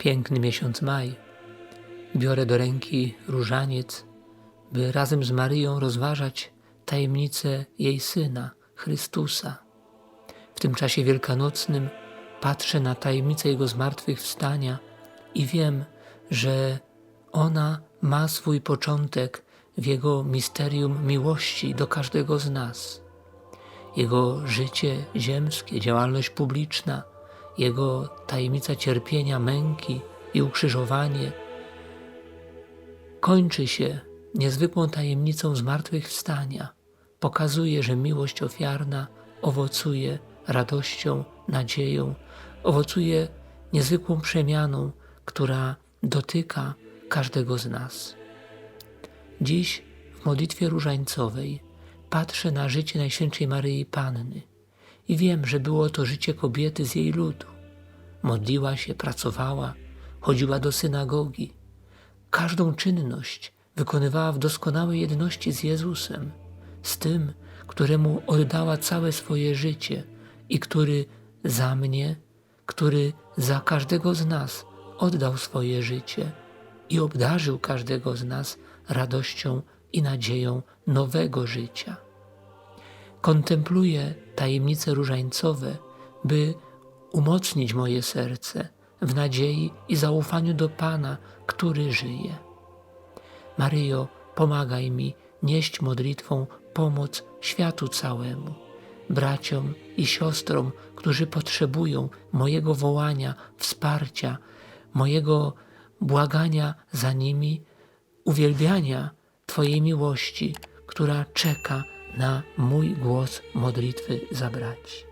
piękny miesiąc maj. Biorę do ręki różaniec, by razem z Maryją rozważać tajemnicę jej syna, Chrystusa. W tym czasie wielkanocnym patrzę na tajemnicę jego zmartwychwstania i wiem, że ona ma swój początek w jego misterium miłości do każdego z nas. Jego życie ziemskie, działalność publiczna, jego tajemnica cierpienia, męki i ukrzyżowanie kończy się niezwykłą tajemnicą zmartwychwstania. Pokazuje, że miłość ofiarna owocuje radością, nadzieją, owocuje niezwykłą przemianą, która dotyka każdego z nas. Dziś w modlitwie różańcowej patrzę na życie Najświętszej Maryi Panny i wiem, że było to życie kobiety z jej ludu. Modliła się, pracowała, chodziła do synagogi. Każdą czynność wykonywała w doskonałej jedności z Jezusem, z tym, któremu oddała całe swoje życie i który za mnie, który za każdego z nas oddał swoje życie i obdarzył każdego z nas radością i nadzieją nowego życia. Kontempluję tajemnice różańcowe, by umocnić moje serce w nadziei i zaufaniu do Pana, który żyje. Maryjo, pomagaj mi nieść modlitwą pomoc światu całemu, braciom i siostrom, którzy potrzebują mojego wołania, wsparcia, mojego błagania za nimi, uwielbiania Twojej miłości, która czeka na mój głos modlitwy zabrać.